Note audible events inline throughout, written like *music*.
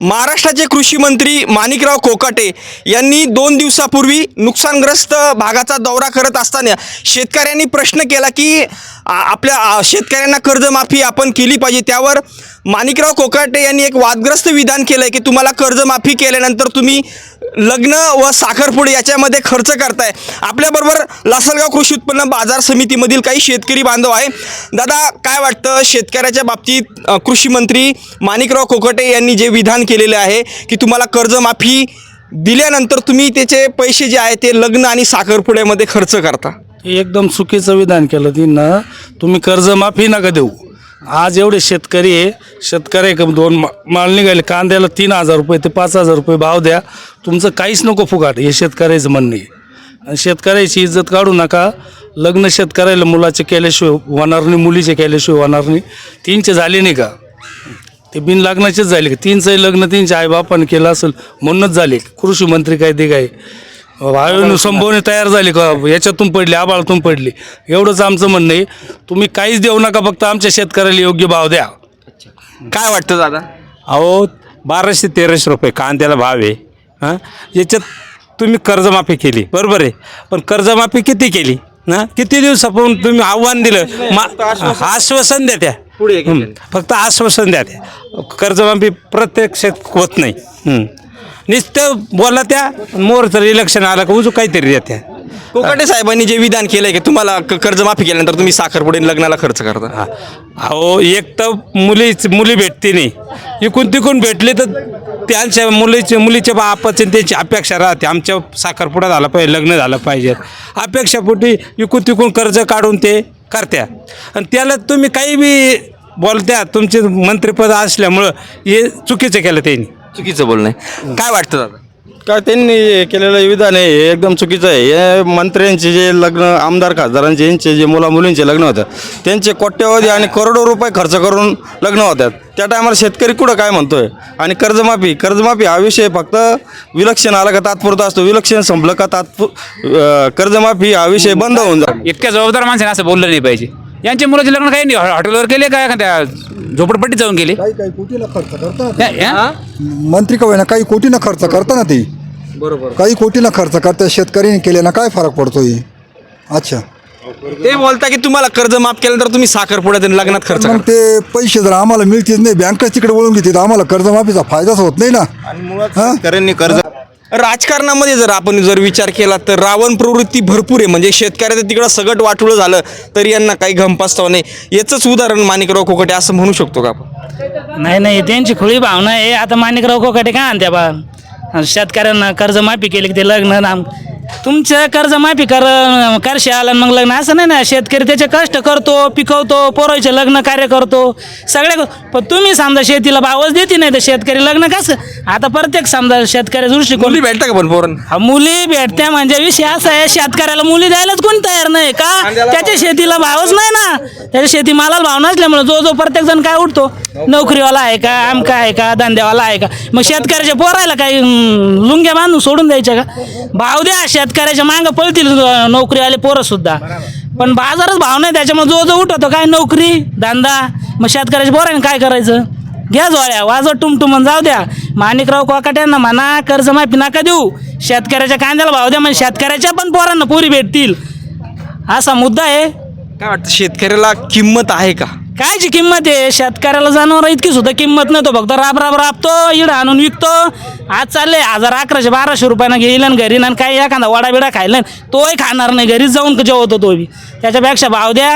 महाराष्ट्राचे कृषी मंत्री माणिकराव कोकाटे यांनी दोन दिवसापूर्वी नुकसानग्रस्त भागाचा दौरा करत असताना शेतकऱ्यांनी प्रश्न केला की आपल्या शेतकऱ्यांना कर्जमाफी आपण केली पाहिजे त्यावर माणिकराव कोकाटे यांनी एक वादग्रस्त विधान केलं आहे की तुम्हाला कर्जमाफी केल्यानंतर तुम्ही लग्न व साखरपुडे याच्यामध्ये खर्च करताय. आपल्याबरोबर लासलगाव कृषी उत्पन्न बाजार समितीमधील काही शेतकरी बांधव आहे. दादा काय वाटतं? शेतकऱ्याच्या बाबतीत कृषी मंत्री माणिकराव कोकटे यांनी जे विधान केलेले आहे की तुम्हाला कर्जमाफी दिल्यानंतर तुम्ही त्याचे पैसे जे आहे ते लग्न आणि साखरपुड्यामध्ये खर्च करता? हे एकदम चुकीचं विधान केलं तिनं. तुम्ही कर्जमाफी नका देऊ. आज एवढे शेतकरी आहे. शेतकरी एक दोन मा- माल निघाले. कांद्याला तीन हजार रुपये ते पाच हजार रुपये भाव द्या. तुमचं काहीच नको फुगाट. हे शेतकऱ्याचं म्हणणं आहे. आणि शेतकऱ्याची इज्जत काढू नका. लग्न शेतकऱ्याला मुलाचे केल्याशिवाय होणार नाही मुलीचे केल्याशिवाय होणार नाही. तीनचे झाले नाही का? ते बिन लग्नाचेच झाले का? तीनचं लग्न तीनच्या आईबापाने केलं असेल म्हणूनच झाले. कृषी मंत्री काय ते काय? वायून संभवने तयार झाले का? याच्यातून पडले आबाळातून पडले. एवढंच आमचं म्हणणं आहे. तुम्ही काहीच देऊ नका फक्त आमच्या शेतकऱ्याला योग्य भाव द्या. काय वाटतं दादा? अहो बाराशे तेराशे रुपये कांद्याला भाव आहे. हां? याच्यात तुम्ही कर्जमाफी केली. बरोबर आहे. पण कर्जमाफी किती केली? ना किती दिवसापासून तुम्ही आव्हान दिलं? मा आश्वासन. द्या त्या. पुढे. फक्त आश्वासन द्या त्या. कर्जमाफी प्रत्यक्षात होत नाही. नुसतं बोला त्या मोरचं इलेक्शन आलं का उजू काहीतरी द्या त्या कोकाटे साहेबांनी जे विधान केलंय की तुम्हाला क- कर्जमाफी केल्यानंतर तुम्ही साखरपुडे आणि लग्नाला खर्च करता? हा. अहो एक तर मुली मुली भेटते नाही. इकून तिकून भेटले तर त्यांच्या मुलीचे मुलीच्या बापाचे त्यांची अपेक्षा राहते. आमच्या साखरपुडा झाला पाहिजे लग्न झालं पाहिजे. अपेक्षापोटी इकून तिकून कर्ज काढून ते करत्या. आणि त्याला तुम्ही काही बी बोलत्या तुमचे मंत्रिपद असल्यामुळं हे चुकीचं केलं त्यांनी. चुकीचं बोलणं आहे. काय वाटतं दादा? काय त्यांनी केलेलं विधान आहे हे एकदम चुकीचं आहे. हे मंत्र्यांचे जे लग्न आमदार खासदारांचे यांचे जे मुला मुलींचे लग्न होतात त्यांचे कोट्यवधी आणि करोडो रुपये खर्च करून लग्न होतात. त्या टायमाला शेतकरी कुठं काय म्हणतोय? आणि कर्जमाफी कर्जमाफी हा विषय फक्त विलक्षण आला का तात्पुरता असतो? विलक्षण संपलं का तात्पु अं, कर्जमाफी हा विषय बंद होऊन जातो. इतक्या जबाबदार माणसाने असं बोललं नाही पाहिजे. यांच्या मुलाचे लग्न काही नाही? हॉ- हॉटेलवर गेले का एखाद्या झोपडपट्टीत जाऊन गेले? काही काही कोटीनं खर्च करता त्या- हा? मंत्री का होईना काही कोटीनं खर्च करता ना ते. बरोबर. काही कोटीनं खर्च करता शेतकऱ्यांनी केले ना काय फरक पडतोय? अच्छा. ते बोलता की तुम्हाला कर्ज माफ केल्यानंतर तुम्ही साखरपुड्यात आणि लग्नात खर्च मग ते पैसे जर आम्हाला मिळतेच नाही बँकच तिकडे वळून घेते तर आम्हाला कर्जमाफीचा फायदाच होत नाही ना. हा? शेतकऱ्यांनी कर्ज राजकारणामध्ये जर आपण जर विचार केला तर रावण प्रवृत्ती भरपूर आहे. म्हणजे शेतकऱ्याचं तिकडं सगट वाटुळं झालं तरी यांना काही घंपास्ताव नाही. याचंच उदाहरण माणिकराव कोकटे असं म्हणू शकतो का आपण? नाही नाही त्यांची खुळी भावना आहे. आता माणिकराव कोकाटे काय आणत्या बा? शेतकऱ्यांना कर्जमाफी केली की ते लग्न नाम तुमचं कर्जमाफी कर करशे आलं मग लग्न. असं नाही ना शेतकरी त्याचे कष्ट करतो पिकवतो पोराचे लग्न कार्य करतो. सगळ्या पण तुम्ही समजा शेतीला भावच देते नाही तर शेतकरी लग्न कसं? आता प्रत्येक समजा शेतकरी दृष्टिकोन मुली भेटता का पण पोरण हा, मुली भेटत्या म्हणजे विषय असा आहे शेतकऱ्याला मुली द्यायलाच कोणी तयार नाही का? त्याच्या शेतीला भावच नाही ना. त्याच्या शेतीमालाला भाव नसल्यामुळे जो जो प्रत्येक जण काय उठतो? नोकरीवाला. आहे का? आमका आहे का? धंद्यावाला आहे का? मग शेतकऱ्याच्या पोरायला काही लुंग्या बांधून सोडून द्यायच्या का? भाव द्या शेतकऱ्याच्या मागं पळतील नोकरीवाले पोरं सुद्धा. पण बाजारच भाव नाही त्याच्यामुळे जो जो उठवतो काय नोकरी धंदा मग शेतकऱ्याच्या पोराने काय करायचं? घ्या जोड्या वाजव टुमटुमन जाऊ द्या. माणिकराव कोकाट्यांना म्हणा कर्ज माफी नका देऊ. शेतकऱ्याच्या कांद्याला भाव द्या म्हणजे शेतकऱ्याच्या पण पोरांना पुरी भेटतील. असा मुद्दा आहे. काय वाटतं शेतकऱ्याला किंमत आहे का? कायची किंमत आहे? शेतकऱ्याला जनावर इतकी सुद्धा किंमत नाही तो फक्त राब राब राबतो इड आणून विकतो. आज चालले हजार अकराशे बाराशे रुपयानं घेईल आणि घरी आणि काही एखादा वडा बिडा खायला तोही खाणार नाही घरीच जाऊन जेवतो तो बी. त्याच्यापेक्षा भाव द्या.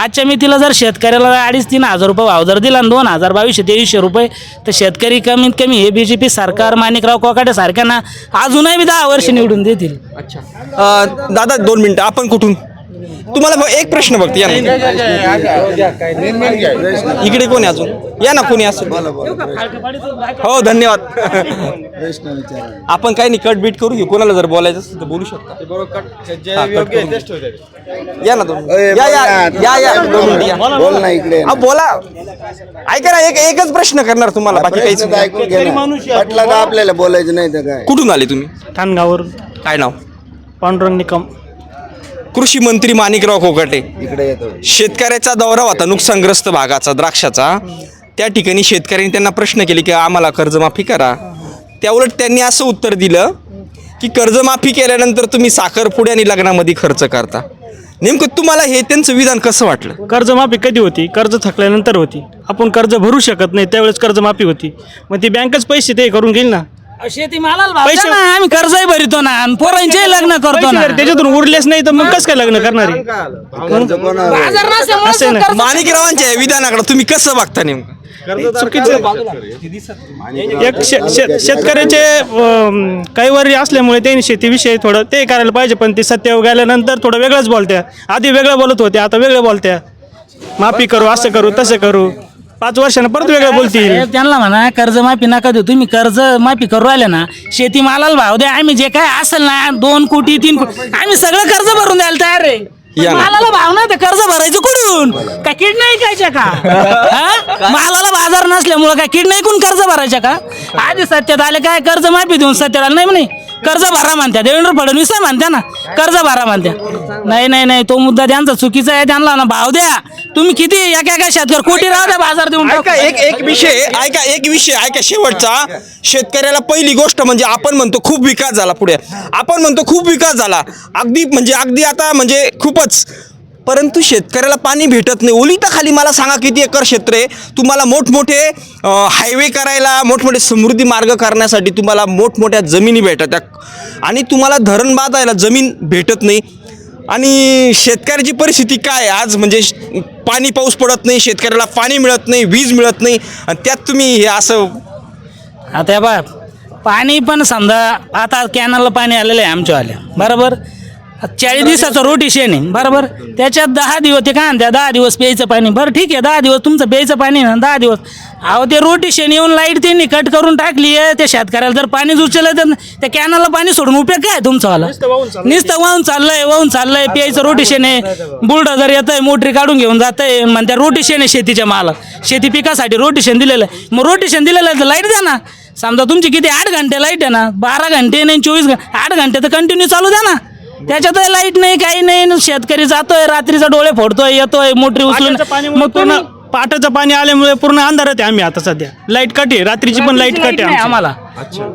आजच्या मितीला जर शेतकऱ्याला अडीच तीन हजार रुपये भाव जर दिला आणि दोन हजार बावीसशे तेवीसशे रुपये तर शेतकरी कमीत कमी हे बी जे पी सरकार माणिकराव कोकाटे सारख्यांना अजूनही बी दहा वर्ष निवडून देतील. अच्छा. दादा दोन मिनटं. आपण कुठून? तुम्हाला एक प्रश्न बघते या ना. इकडे कोणी अजून या ना कोणी असेल हो धन्यवाद आपण काही नाही कट बीट करू घेऊ कोणाला जर बोलायचं असेल तर बोलू शकता हा. या ना दोन या या या. बोल ना इकडे बोला ऐका ना एक एकच प्रश्न करणार तुम्हाला बाकी काहीच आपल्याला बोलायचं नाही तर काय कुठून आले तुम्ही ठाणगावर काय नाव पांडुरंग निकम कृषी मंत्री माणिकराव कोकाटे इकडे येतो. शेतकऱ्याचा दौरा होता नुकसानग्रस्त भागाचा द्राक्षाचा. त्या ठिकाणी शेतकऱ्यांनी त्यांना प्रश्न केले की आम्हाला कर्जमाफी करा. त्याउलट त्यांनी असं उत्तर दिलं की कर्जमाफी केल्यानंतर तुम्ही साखरपुडे आणि लग्नामध्ये खर्च करता. नेमकं तुम्हाला हे त्यांचं विधान कसं वाटलं? कर्जमाफी कधी होती? कर्ज थकल्यानंतर होती. आपण कर्ज भरू शकत नाही त्यावेळेस कर्जमाफी होती. मग ती बँकच पैसे ते करून घेईल ना? शेती मालाला भाव पैसे- द्या ना, आम्ही कर्जही भरितो ना आणि पोरांचे लग्न करतो पैसे ना. जर त्याच्यातून उरलेच नाही तर मग कसं काय लग्न करणार? आहे? बाजार नसल्यामुळे असं नाही. कर्ज- माणिकरावांच्या विधानाकडे तुम्ही कसं बघता नेमकं? एक शे- शे- शेतकऱ्याचे काही वरी असल्यामुळे त्यांनी शेतीविषयी थोडं ते करायला पाहिजे पण ते सत्य गेल्यानंतर थोडं वेगळंच बोलत्या. आधी वेगळं बोलत होते आता वेगळं बोलत्या. माफी करू असं करू तसं करू. पाच वर्षानं परत वेगळं बोलतील. साहेब, त्यांना म्हणा कर्ज माफी नका देऊ. तुम्ही कर्ज माफी करू राहिले ना शेती मालाला भाव द्या. आम्ही जे काय असेल ना दोन कोटी तीन कोटी आम्ही सगळं कर्ज भरून द्यायला तयार आहे. या ना. मालाला भाव नाही तर कर्ज भरायचं कुठून? काय किड नाही खायच्या का? *laughs* हा? मालाला बाजार नसल्यामुळं काय किड नाही कोण कर्ज भरायच्या का? आधी सत्यात आले काय? कर्ज माफी देऊन सत्यात आले नाही म्हणे. कर्ज भरा म्हणत्या. देवेंद्र फडणवीस आहे म्हणत्या ना. कर्ज भरा म्हणत्या. नाही नाही नाही. तो मुद्दा त्यांचा चुकीचा आहे. त्यांना ना भाव द्या. तुम्ही किती एका एका शेतकरी कोटी राहू द्या बाजार देऊन टाकू. एक एक विषय ऐका एक विषय ऐका शेवटचा. शेतकऱ्याला पहिली गोष्ट म्हणजे आपण म्हणतो खूप विकास झाला पुढे. आपण म्हणतो खूप विकास झाला. अगदी म्हणजे अगदी आता म्हणजे खूपच परंतु शेतकऱ्याला पाणी भेटत नाही. ओलिता खाली मला सांगा किती एकर क्षेत्र आहे? तुम्हाला मोठमोठे हायवे करायला मोठमोठे समृद्धी मार्ग करण्यासाठी तुम्हाला मोठमोठ्या जमिनी भेटत आणि तुम्हाला धरण बांधायला जमीन भेटत नाही. आणि शेतकऱ्याची परिस्थिती काय आहे? आज म्हणजे पाणी पाऊस पडत नाही शेतकऱ्याला पाणी मिळत नाही वीज मिळत नाही. आणि त्यात तुम्ही हे असं आता हे बा पाणी पण समजा आता कॅनलला पाणी आलेलं आहे आमच्यावाल्या बरोबर? चाळीस दिवसाचं रोटेशन आहे बरोबर? त्याच्यात दहा दिवस ते काय म्हणतात दहा दिवस प्यायचं पाणी. बरं ठीक आहे दहा दिवस तुमचं प्यायचं पाणी ना दहा दिवस. अहो ते रोटेशन येऊन लाइट त्यांनी कट करून टाकली आहे त्या शेतकऱ्याला जर पाणी उचललं तर त्या कॅनलला पाणी सोडून उपयोग काय तुमचावाला नुसतं वाहून चाललंय. वाहून चाललंय प्यायचं रोटेशन आहे. बुलडोझर येत आहे मोटरी काढून घेऊन जात आहे म्हणत्या रोटेशन आहे शेतीच्या माला शेती पिकासाठी रोटेशन दिलेलं आहे. मग रोटेशन दिलेलं आहे तर लाइट द्या ना. समजा तुमची किती आठ घंटे लाइट आहे ना बारा घंटे नाही चोवीस घंटे आठ घंटे तर कंटिन्यू चालू द्या ना. त्याच्यात लाइट नाही काही नाही. शेतकरी जातोय रात्रीचा डोळे फोडतोय येतोय मोटरी उचलून. पाटाचं पाणी मग पूर्ण पाटाचं पाणी आल्यामुळे पूर्ण अंधारात आहे आम्ही आता सध्या. लाइट कट आहे. रात्रीची पण लाइट कट आहे. आम्हाला.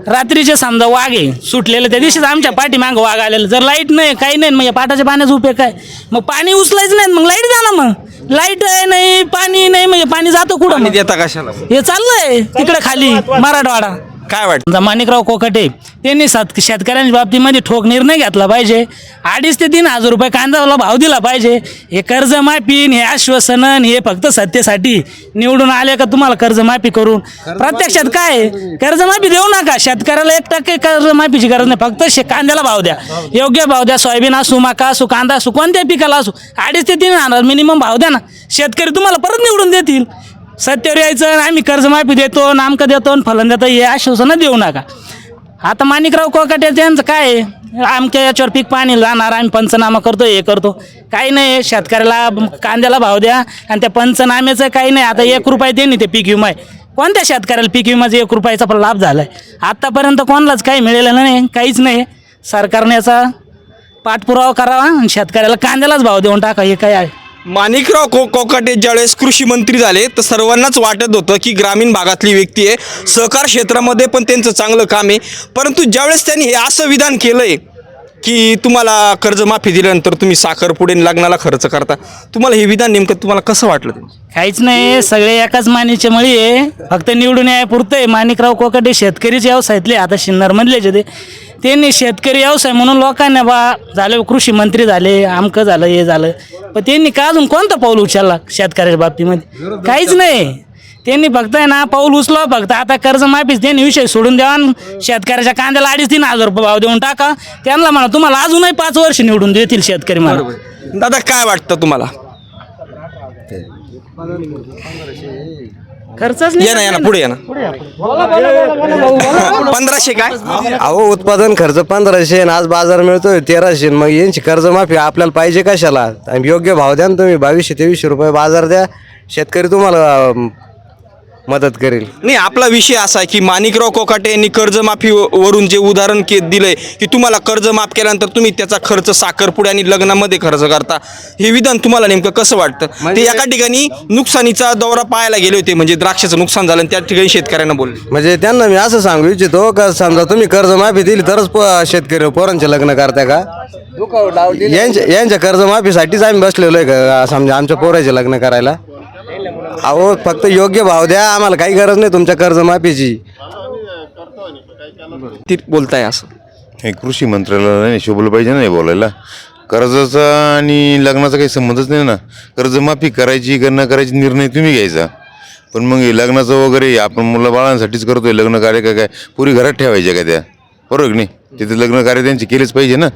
रात्रीचे समजा वाघ आहे सुटलेलं त्या दिवशीच आमच्या पाठीमाग वाघ आलेलं. जर लाइट नाही काही नाही मग या पाटाच्या पाण्याचा उपयोग काय? मग पाणी उचलायचं नाही मग लाइट ना मग. लाइट आहे नाही पाणी नाही म्हणजे पाणी जातं कुठं? देता कशाला? हे चाललंय तिकडे खाली मराठवाडा. काय वाटतं? माणिकराव कोकटे त्यांनी सात शेतकऱ्यांच्या बाबतीमध्ये ठोक निर्णय घेतला पाहिजे. अडीच ते तीन हजार रुपये कांद्याला भाव दिला पाहिजे. हे कर्जमाफी न हे आश्वासन हे फक्त सत्तेसाठी निवडून आले का तुम्हाला कर्जमाफी करून? प्रत्यक्षात काय? आहे? कर्जमाफी देऊ नका. शेतकऱ्याला एक टक्के कर्जमाफीची गरज नाही. फक्त शे कांद्याला भाव द्या. योग्य भाव द्या. सोयाबीन असू मका असू कांदा असू कोणत्याही पिकाला असू अडीच ते तीन हजार मिनिमम भाव द्या ना. शेतकरी तुम्हाला परत निवडून देतील. सत्यावर यायचं आम्ही कर्जमाफी देतो नामकं देतो आणि फलन देतो हे आश्वासनं देऊ नका. आता माणिकराव कोकाटे त्यांचं काय आहे? आमच्या याच्यावर पीक पाणी जाणार आम्ही पंचनामा करतो हे करतो. काही नाही शेतकऱ्याला कांद्याला भाव द्या आणि त्या पंचनाम्याचं काही नाही. आता एक रुपये दे ते पीक विमा आहे. कोणत्या शेतकऱ्याला पीक विमाचा एक रुपयाचा पण लाभ झाला आहे आत्तापर्यंत कोणालाच काही मिळालेलं नाही काहीच नाही. सरकारने याचा पाठपुरावा करावा आणि शेतकऱ्याला कांद्यालाच भाव देऊन टाका हे काय आहे? माणिकराव को कोकाटे ज्यावेळेस कृषी मंत्री झाले तर सर्वांनाच वाटत होतं की ग्रामीण भागातली व्यक्ती आहे. सहकार क्षेत्रामध्ये पण त्यांचं चांगलं काम आहे. परंतु ज्यावेळेस त्यांनी हे असं विधान केलं आहे की तुम्हाला कर्जमाफी दिल्यानंतर तुम्ही साखरपुडे लग्नाला खर्च करता. तुम्हाला हे विधान नेमकं तुम्हाला कसं वाटलं ते? काहीच नाही सगळे एकाच मानीचे मळी आहे. फक्त निवडून याय पुरतं आहे माणिकराव कोकाटे शेतकरीच व्यवसायातले आता शिन्नरमधलेच आहे ते त्यांनी शेतकरी व्यवसाय म्हणून लोकांना बा झाले कृषी मंत्री झाले आमकं झालं हे झालं. पण त्यांनी का अजून कोणतं पाऊल उचलला शेतकऱ्याच्या बाबतीमध्ये? काहीच नाही. त्यांनी फक्त आहे ना पाऊल उचला फक्त. आता कर्जमाफीच त्यांनी विषय सोडून द्यावा आणि शेतकऱ्याच्या कांद्याला अडीच तीन हजार रुपये भाव देऊन टाका. त्यांना म्हणा तुम्हाला अजूनही पाच वर्ष निवडून देतील शेतकरी मला दादा काय वाटतं तुम्हाला? खर्चच या ना या ना पुढे या ना. पंधराशे काय? अहो उत्पादन खर्च पंधराशे आणि आज बाजार मिळतोय तेराशे मग यांची कर्जमाफी आपल्याला पाहिजे कशाला? आणि योग्य भाव द्या ना तुम्ही. बावीसशे तेवीसशे रुपये बाजार द्या. शेतकरी तुम्हाला अं, मदत करेल. नाही आपला विषय असा आहे की माणिकराव कोकाटे यांनी कर्जमाफी वरून जे उदाहरण के दिलंय की तुम्हाला कर्ज माफ केल्यानंतर तुम्ही त्याचा खर्च साखरपुडे आणि लग्नामध्ये खर्च करता. हे विधान तुम्हाला नेमकं कसं वाटतं? ते एका ठिकाणी नुकसानीचा दौरा पाहायला गेले होते म्हणजे द्राक्षाचं नुकसान झालं आणि त्या ठिकाणी शेतकऱ्यांना बोलले. म्हणजे त्यांना मी असं सांगू इच्छितो का समजा तुम्ही कर्जमाफी दिली तरच प- शेतकरी पोरांचे लग्न करता का? यांच्या यांच्या कर्जमाफीसाठीच आम्ही बसलेलो आहे का समजा आमच्या पोराचे लग्न करायला? अहो फक्त योग्य भाव द्या. आम्हाला काही गरज नाही तुमच्या कर्जमाफीची. ते बोलताय असं. हे कृषी मंत्रालयाला नाही शोभलं पाहिजे नाही बोलायला. कर्जाचा आणि लग्नाचा काही संबंधच नाही ना. कर्जमाफी करायची का न करायची निर्णय तुम्ही घ्यायचा. पण मग हे लग्नाचं वगैरे आपण मुलं बाळांसाठीच करतोय. लग्न कार्य काय काय? पुरी घरात ठेवायच्या का त्या? बरोबर की नाही? तिथे लग्न कार्य त्यांचे केलेच पाहिजे ना.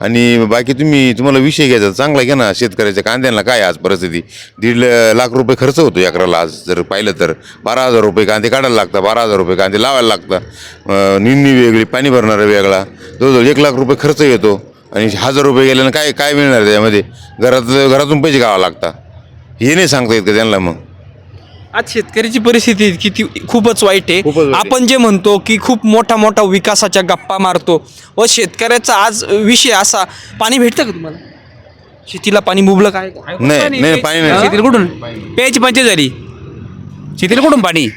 आणि बाकी तुम्ही तुम्हाला विषय घ्यायचा चांगला घ्या ना. शेतकऱ्याच्या कांद्यांना काय आज परिस्थिती? दीड लाख रुपये खर्च होतो एकराला आज जर पाहिलं तर. बारा हजार रुपये कांदे काढायला लागतात बारा हजार रुपये कांदे लावायला लागतात. निन्नी वेगळी पाणी भरणारं वेगळा. जवळजवळ एक लाख रुपये खर्च येतो. आणि हजार रुपये गेल्यानं काय काय मिळणार त्याच्यामध्ये? घरात घरातून पैसे गावा लागतात. हे नाही सांगता येत का त्यांना मग? आज शेतकऱ्याची परिस्थिती किती खूपच वाईट आहे. आपण जे म्हणतो की खूप मोठा मोठा विकासाच्या गप्पा मारतो व शेतकऱ्याचा आज विषय असा पाणी भेटतं का तुम्हाला? शेतीला पाणी मुबलक आहे का? नाही नाही पाणी नाही. शेतीला कुठून? प्यायची पंचायत झाली शेतीला कुठून पाणी?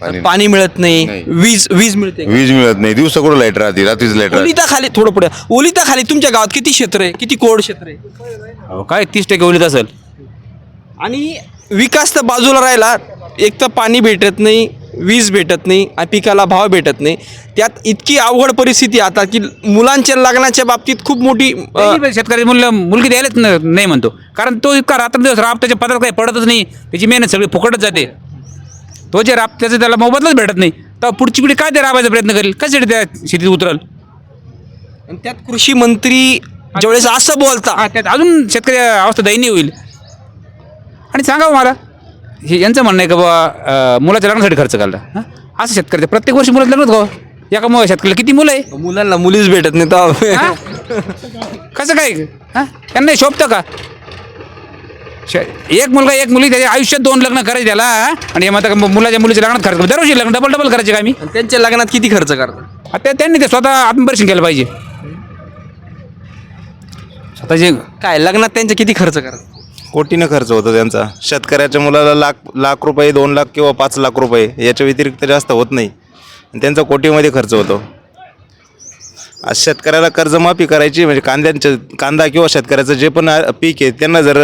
पाणी पाणी मिळत नाही. नाही. वीज वीज मिळते का? वीज मिळत नाही. दिवसा कुठं लाइट राहते? रात्रीच लाइट राहते. ओलिता खाली थोडं पुढे. ओलिता खाली तुमच्या गावात किती क्षेत्र आहे? किती कोड क्षेत्र आहे? अहो, काय तीस टक्के उलीत असेल. आणि विकास तर बाजूला राहिला. एक तर पाणी भेटत नाही वीज भेटत नाही आणि पिकाला भाव भेटत नाही. त्यात इतकी अवघड परिस्थिती आता की मुलांच्या लग्नाच्या बाबतीत खूप मोठी शेतकरी मुलं मुलगी द्यायलाच नाही म्हणतो. कारण तो इतका रात्रंदिवस राब त्याच्या पदार्थ काही पडतच नाही. त्याची मेहनत सगळी फुकटच जाते. तो जे राब त्याचं त्याला मोबदलाच भेटत नाही. तर पुढची पिढी काय ते राबायचा प्रयत्न करेल? कशासाठी त्या शेतीत उतरल? आणि त्यात कृषी मंत्री ज्यावेळेस असं बोलता. त्यात अजून शेतकरी अवस्था दयनीय होईल. आणि सांगा हो मला. हे यांचं म्हणणं आहे का बाबा अं, मुलाच्या लग्नासाठी खर्च काढला? हां? असं शेतकरी प्रत्येक वर्षी मुलाचं लग्नच गाव एका मग शेतकऱ्याला किती मुलं आहे? मुलांना मुलीच भेटत नाही तर हा? कसं काय? हां? त्यांना हे शोभतं का? श- एक मुलगा एक मुली त्याच्या आयुष्यात दोन लग्न करायचे त्याला हा? आणि हे म्हणतात का मुलाच्या मुलीच्या लग्नात खर्च दरवर्षी लग्न डबल डबल करायचे का मी आणि त्यांच्या लग्नात किती खर्च करतात? आता त्यांनी ते स्वतः आत्मपरीक्षण केलं पाहिजे. स्वतःचे काय लग्नात त्यांचे किती खर्च करतात? कोटीनं खर्च होतो त्यांचा. शेतकऱ्याच्या मुलाला लाख लाख रुपये दोन लाख किंवा पाच लाख रुपये याच्या व्यतिरिक्त जास्त होत नाही. त्यांचा कोटीमध्ये खर्च होतो. आज शेतकऱ्याला कर्जमाफी करायची म्हणजे कांद्यांचं कांदा किंवा शेतकऱ्याचं जे पण पीक आहे त्यांना जर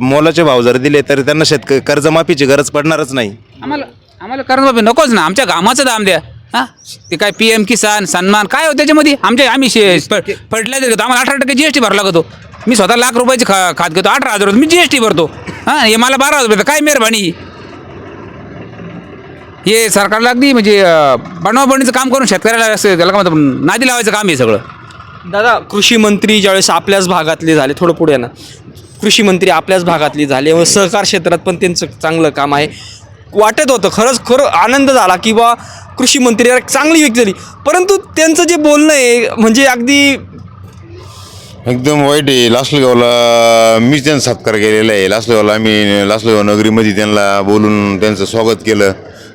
मोलाचे भाव जर दिले तर त्यांना शेतक कर्जमाफीची गरज पडणारच नाही. आम्हाला आम्हाला कर्जमाफी नकोच ना. आमच्या कामाचं दाम द्या. हां? ते काय पी एम किसान सन्मान काय हो त्याच्यामध्ये? आमच्या आम्ही फर्टिलायझर घेतो आम्हाला अठरा टक्के जी एस टी भरावा लागतो. मी स्वतः लाख रुपयाची खा खात घेतो. अठरा हजार रुपये. मी जी एस टी भरतो. हां? हे मला बारा हजार रुपये. काय मेहरबानी? हे सरकारला अगदी म्हणजे बनवाबणीचं काम करून शेतकऱ्याला असं त्याला काय म्हणतात नादी लावायचं काम आहे सगळं. दादा कृषी मंत्री ज्यावेळेस आपल्याच भागातले झाले थोडं पुढे ना. कृषी मंत्री आपल्याच भागातले झाले व सहकार क्षेत्रात पण त्यांचं चांगलं काम आहे. वाटत होतं. खरंच खरं आनंद झाला की बा कृषी मंत्री यार चांगली व्यक्ती झाली. परंतु त्यांचं जे बोलणं आहे म्हणजे अगदी एकदम वाईट आहे. लासलगावला मीच त्यांचा सत्कार केलेला आहे. लासलगावला आम्ही लासलगाव नगरीमध्ये त्यांना बोलून त्यांचं स्वागत केलं.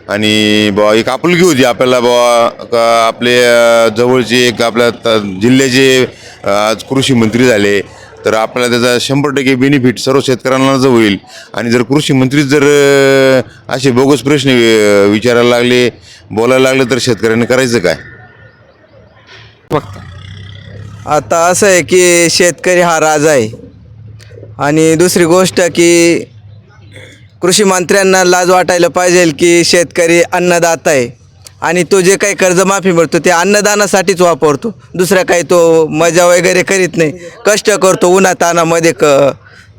आणि बुवा एक आपुलकी होती आपल्याला बुवा. का आपले जवळचे एक आपल्या त- जिल्ह्याचे आज कृषी मंत्री झाले. तर आपल्याला त्याचा शंभर टक्के बेनिफिट सर्व शेतकऱ्यांना होईल आणि जर कृषी मंत्री जर असे बोगस प्रश्न विचारायला लागले बोलायला लागले तर शेतकऱ्यांनी करायचं काय? फक्त आता असं आहे की शेतकरी हा राजा आहे. आणि दुसरी गोष्ट की कृषी मंत्र्यांना लाज वाटायला पाहिजे की शेतकरी अन्नदाता आहे. आणि तो जे काही कर्जमाफी मिळतो ते अन्नदानासाठीच वापरतो. दुसरा काही तो मजा वगैरे करीत नाही. कष्ट करतो उन्हातानामध्ये क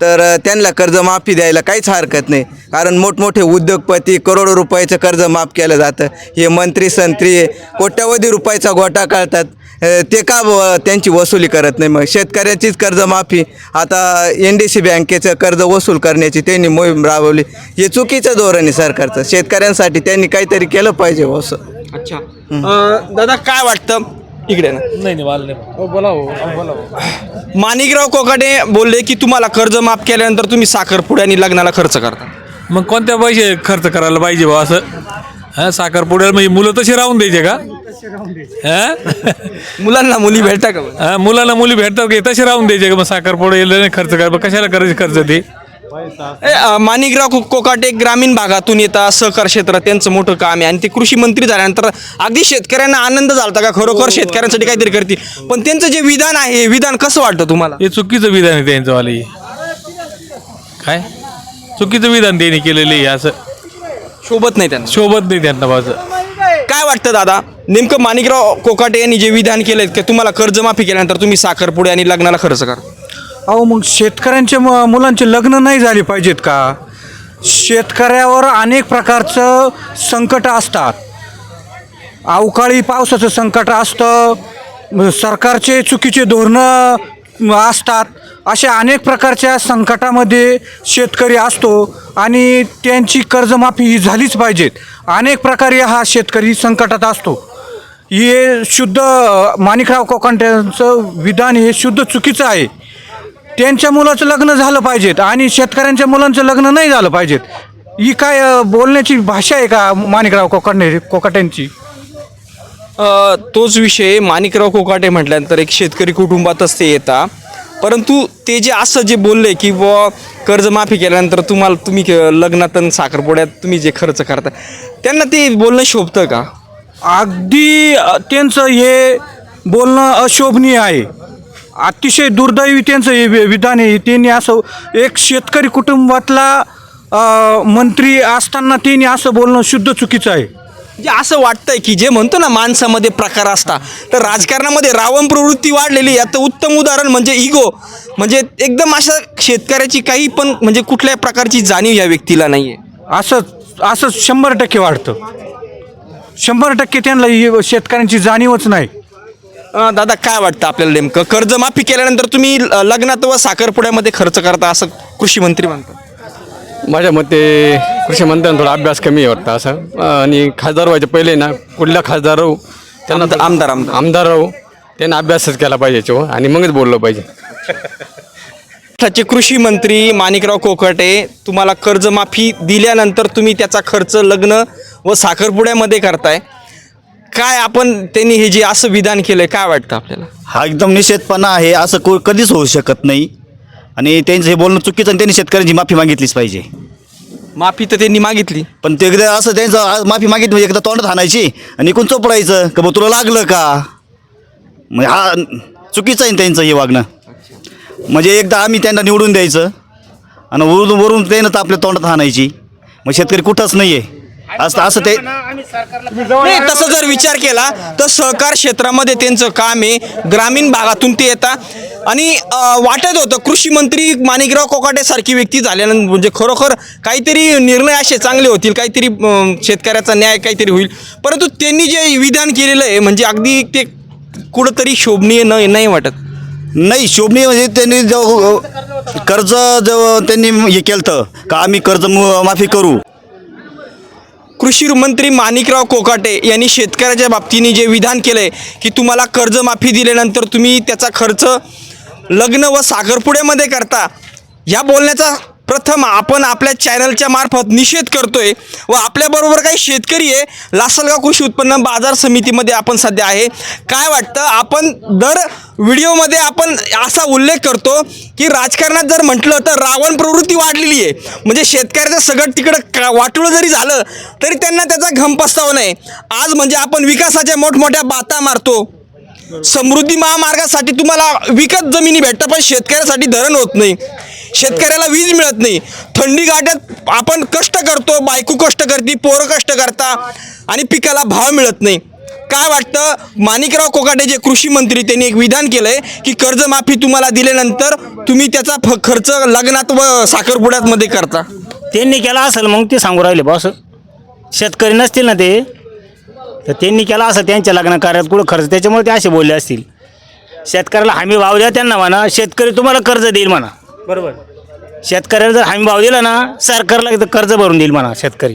तर त्यांना कर्जमाफी द्यायला काहीच हरकत नाही. कारण मोठमोठे उद्योगपती करोडो रुपयाचं कर्ज माफ केलं जातं. हे मंत्री संत्री कोट्यावधी रुपयाचा गोटा काढतात. ते का त्यांची वसुली करत नाही? मग शेतकऱ्याचीच कर्जमाफी. आता एन डी सी बँकेचं कर्ज वसूल करण्याची त्यांनी मोहीम राबवली. हे चुकीचं धोरण आहे सरकारचं. शेतकऱ्यांसाठी त्यांनी काहीतरी केलं पाहिजे असं. अच्छा. दादा काय वाटतं? इकडे ना. माणिकराव कोकाटे बोलले की तुम्हाला कर्ज माफ केल्यानंतर तुम्ही साखरपुडे आणि लग्नाला खर्च करता. मग कोणत्या पैसे खर्च करायला पाहिजे बा असं? हां साखरपुड्याला म्हणजे मुलं तशी राहून द्यायचे का? हां? मुलांना मुली भेटता का? हा, मुलांना मुली भेटतात की तसे राहून द्यायचे का मग साखरपुडा नाही खर्च करा मग कशाला करायचे खर्च ते? ए, अ, माणिकराव को- कोकाटे ग्रामीण भागातून येतात सहकार क्षेत्रात त्यांचं मोठं काम आहे. आणि ते कृषी मंत्री झाल्यानंतर अगदी शेतकऱ्यांना आनंद झाला का? खरोखर शेतकऱ्यांसाठी काहीतरी करतील. पण त्यांचं जे विधान आहे हे विधान कसं वाटतं तुम्हाला? हे चुकीचं विधान आहे त्यांचं वालं. काय? चुकीचं विधान त्यांनी केलेलं आहे असं. शोभत नाही त्यांना. शोभत नाही त्यांना बाजू. काय वाटतं दादा? नेमकं माणिकराव कोकाटे यांनी जे विधान केलंय की तुम्हाला कर्जमाफी केल्यानंतर तुम्ही साखरपुडे आणि लग्नाला खर्च करा. अहो मग शेतकऱ्यांच्या म मुलांचे लग्न नाही झाले पाहिजेत का? शेतकऱ्यावर अनेक प्रकारचं संकट असतात. अवकाळी पावसाचं संकट असतं म- सरकारचे चुकीचे धोरणं म, असतात. अशा अनेक प्रकारच्या संकटामध्ये शेतकरी असतो आणि त्यांची कर्जमाफी ही झालीच पाहिजेत. अनेक प्रकारे हा शेतकरी संकटात असतो. हे शुद्ध अ, माणिकराव कोकांट्यांचं विधान हे शुद्ध चुकीचं आहे. त्यांच्या मुलाचं लग्न झालं पाहिजेत आणि शेतकऱ्यांच्या मुलांचं लग्न नाही झालं पाहिजेत. ही काय बोलण्याची भाषा आहे का माणिकराव कोकाटे कोकाट्यांची? तोच विषय माणिकराव कोकाटे म्हटल्यानंतर एक शेतकरी कुटुंबातच ते येतात परंतु ते जे असं जे बोलले की बुवा कर्जमाफी केल्यानंतर तुम्हाला तुम्ही लग्नात साखरपुड्यात तुम्ही जे खर्च करता. त्यांना ते बोलणं शोभतं का? अगदी त्यांचं हे बोलणं अशोभनीय आहे. अतिशय दुर्दैवी त्यांचं हे वि- विधान आहे. त्यांनी असं एक शेतकरी कुटुंबातला मंत्री असताना त्यांनी असं बोलणं शुद्ध चुकीचं आहे. म्हणजे असं वाटतंय की जे म्हणतो ना माणसामध्ये प्रकार असतात तर राजकारणामध्ये रावण प्रवृत्ती वाढलेली याचं उत्तम उदाहरण म्हणजे इगो म्हणजे एकदम अशा शेतकऱ्याची काही पण म्हणजे कुठल्याही प्रकारची जाणीव या व्यक्तीला नाही आहे असं असं शंभर टक्के वाढतं. शंभर टक्के त्यांना ही शेतकऱ्यांची जाणीवच नाही. अ, दादा काय वाटतं आपल्याला नेमकं? कर्जमाफी केल्यानंतर तुम्ही अ, लग्नात व साखरपुड्यामध्ये खर्च करता असं कृषी मंत्री म्हणतात. माझ्या मते कृषी मंत्र्यांना थोडा अभ्यास कमी आहे वाटतं असं. आणि खासदार व्हायचे पहिले ना कुठला खासदार राहू त्यांना आमदार- आमदार- आमदार. आमदार राहू त्यांना अभ्यासच केला पाहिजे याच्यावर आणि मगच बोललं पाहिजे. महाराष्ट्राचे कृषी मंत्री माणिकराव कोकटे तुम्हाला कर्जमाफी दिल्यानंतर तुम्ही त्याचा खर्च लग्न व साखरपुड्यामध्ये करताय. काय आपण त्यांनी हे जे असं विधान केलंय काय वाटतं आपल्याला? हा एकदम निषेधपणा आहे असं को कधीच होऊ शकत नाही. आणि त्यांचं हे बोलणं चुकीचं आणि त्यांनी शेतकऱ्यांची माफी मागितलीच पाहिजे. माफी तर त्यांनी मागितली. पण ते एकदा असं त्यांचं आ- माफी मागितली म्हणजे एकदा तोंडात हाणायची आणि इकून चोपडायचं का बा तुला लागलं का? म्हणजे हा चुकीचं आहे ना त्यांचं हे वागणं. म्हणजे एकदा आम्ही त्यांना निवडून द्यायचं आणि वरून वरून त्यानं तर आपल्या तोंडात हाणायची. मग शेतकरी कुठंच नाही आहे असं असं ते नाही तसं जर विचार केला तर सहकार क्षेत्रामध्ये त्यांचं काम आहे ग्रामीण भागातून ते येतात. आणि वाटत होतं कृषी मंत्री माणिकराव कोकाटे सारखी व्यक्ती झाल्यानंतर म्हणजे खरोखर काहीतरी निर्णय असे चांगले होतील काहीतरी शेतकऱ्याचा न्याय काहीतरी होईल. परंतु त्यांनी जे विधान केलेलं आहे म्हणजे अगदी ते कुठंतरी शोभनीय न नाही वाटत. नाही शोभनीय म्हणजे त्यांनी जो कर्ज जो त्यांनी हे केलं तर का आम्ही कर्ज माफी करू? कृषी मंत्री माणिकराव कोकाटे यांनी शेतकऱ्याच्या बाबतीने जे विधान केलं आहे की तुम्हाला कर्जमाफी दिल्यानंतर तुम्ही त्याचा खर्च लग्न व साखरपुड्यामध्ये करता या बोलण्याचा प्रथम आपण आपल्या चॅनलच्या मार्फत निषेध करतोय व आपल्याबरोबर काही शेतकरी आहे. लासलगाव कृषी उत्पन्न बाजार समितीमध्ये आपण सध्या आहे. काय वाटतं? आपण दर व्हिडिओमध्ये आपण असा उल्लेख करतो की राजकारणात जर म्हटलं तर रावण प्रवृत्ती वाढलेली आहे. म्हणजे शेतकऱ्याचं सगळं तिकडं का जरी झालं तरी त्यांना त्याचा घम पस्ताव नाही. आज म्हणजे आपण विकासाच्या मोठमोठ्या बाता मारतो. समृद्धी महामार्गासाठी तुम्हाला विकत जमिनी भेटतं पण शेतकऱ्यासाठी धरण होत नाही. शेतकऱ्याला वीज मिळत नाही. थंडी गाठ्यात आपण कष्ट करतो बायको कष्ट करते पोरं कष्ट करता आणि पिकाला भाव मिळत नाही. काय वाटतं? माणिकराव कोकाटे जे कृषी मंत्री त्यांनी एक विधान केलंय की कर्जमाफी तुम्हाला दिल्यानंतर तुम्ही त्याचा फ खर्च लग्नात व साखरपुड्यात मध्ये करता. त्यांनी केला असेल मग ते सांगू राहिले बॉस शेतकरी नसतील ना ते. तर त्यांनी केला असं त्यांच्या लग्न कार्यात कुठं खर्च त्याच्यामुळे ते असे बोलले असतील. शेतकऱ्याला हमी भाव द्या त्यांना म्हणा शेतकरी तुम्हाला कर्ज देईल म्हणा. बरोबर. शेतकऱ्याला जर हमी भाव दिला ना सरकारला तर कर्ज भरून देईल म्हणा शेतकरी.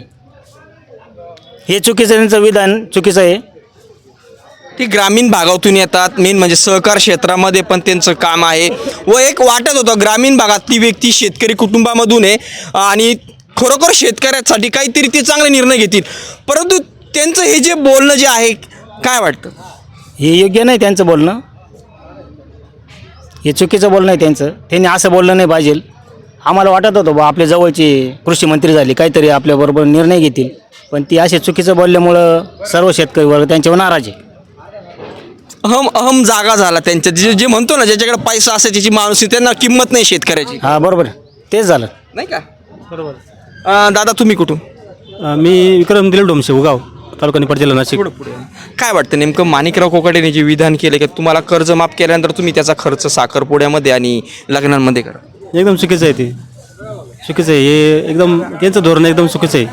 हे चुकीचं त्यांचं विधान चुकीचं आहे. ती ग्रामीण भागातून येतात मेन म्हणजे सहकार क्षेत्रामध्ये पण त्यांचं काम आहे. व एक वाटत होतं ग्रामीण भागातली व्यक्ती शेतकरी कुटुंबामधून आहे आणि खरोखर शेतकऱ्यासाठी काहीतरी ते चांगले निर्णय घेतील. परंतु त्यांचं हे जे बोलणं जे आहे काय वाटतं? हे योग्य नाही त्यांचं बोलणं. हे चुकीचं बोलणं आहे त्यांचं. त्यांनी असं बोललं नाही पाहिजे. आम्हाला वाटत होतं बा आपल्या जवळचे कृषी मंत्री झाले काहीतरी आपल्याबरोबर निर्णय घेतील. पण ती असे चुकीचं बोलल्यामुळं सर्व शेतकरी वर्ग त्यांच्यावर नाराज आहे. अहम अहम जागा झाला त्यांच्या. जे जे म्हणतो ना ज्याच्याकडे पैसा असेल त्याची माणूस त्यांना किंमत नाही शेतकऱ्याची. हा बरोबर. तेच झालं. नाही का? बरोबर. दादा तुम्ही कुठून? मी विक्रम दिलीप डोमशे उगाव. तालुका निपाट जिल्हा नाशिक. काय वाटतं नेमकं माणिकराव कोकाटेने जे विधान केलं की तुम्हाला कर्ज माफ केल्यानंतर तुम्ही त्याचा खर्च साखरपुड्यामध्ये आणि लग्नांमध्ये करा? एकदम चुकीचं आहे ते. चुकीचं आहे. हे एकदम त्यांचं धोरण एकदम चुकीचं आहे.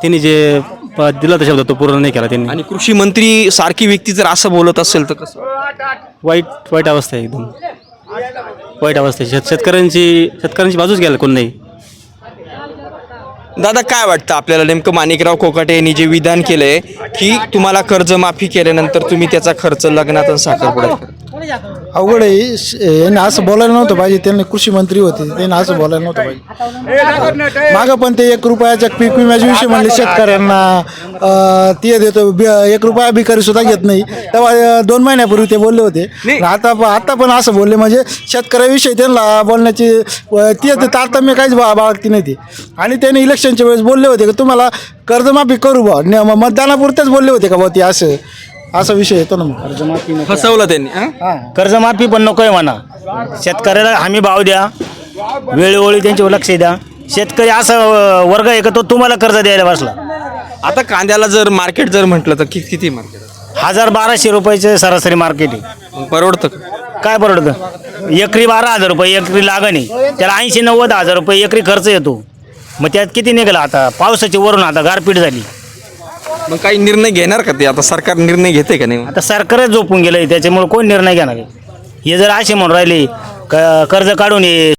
त्यांनी जे प- दिला शब्द तो पूर्ण नाही केला त्यांनी. आणि कृषी मंत्री सारखी व्यक्ती जर असं बोलत असेल तर कसं? वाईट वाईट अवस्था आहे एकदम. वाईट अवस्था आहे. शेत शेतकऱ्यांची शेतकऱ्यांची बाजूच घ्यायला कोण नाही. दादा काय वाटतं आपल्याला नेमकं माणिकराव कोकाटे यांनी जे विधान केलंय की तुम्हाला कर्जमाफी केल्यानंतर तुम्ही त्याचा खर्च लग्नात आणि साखरपुड्यात करा अवघड आहे. यांनी असं बोलायला नव्हतं पाहिजे. त्यांनी कृषी मंत्री होते. त्यांनी असं बोलायला नव्हतं पाहिजे. मागं पण ते एक रुपयाच्या पीक विम्याच्या विषयी म्हणले शेतकऱ्यांना. ते देतो. एक रुपया भिकारी सुद्धा घेत नाही. तेव्हा दोन महिन्यापूर्वी ते बोलले होते. आता आता पण असं बोलले. म्हणजे शेतकऱ्याविषयी त्यांना बोलण्याची ते तारतम्य काहीच बा बाळगती नाही ती. आणि त्यांनी इलेक्शनच्या वेळेस बोलले होते की तुम्हाला कर्जमाफी करू बा मतदानापुरतेच बोलले होते का बा ते असं? असा विषय येतो ना मग. फसवलं त्यांनी हं? कर्जमाफी पण नको आहे म्हणा. शेतकऱ्याला हमी भाव द्या. वेळोवेळी त्यांच्यावर लक्ष द्या. शेतकरी असा अं, वर्ग आहे का तो तुम्हाला कर्ज द्यायला बसला. आता कांद्याला जर मार्केट जर म्हटलं तर कि- किती मार्केट हजार बाराशे रुपयाचे सरासरी मार्केट आहे. परवडतं का? काय परवडतं? एकरी बारा हजार रुपये एकरी लागण. आहे त्याला ऐंशी नव्वद हजार रुपये एकरी खर्च येतो. मग त्यात किती निघाला? आता पावसाची वरून आता गारपीट झाली. मग काही निर्णय घेणार का ते? आता सरकार निर्णय घेते का नाही आता सरकारच झोपून गेलंय त्याच्यामुळे कोण निर्णय घेणार आहे? हे जर असे म्हणून राहिले क कर्ज काढून ये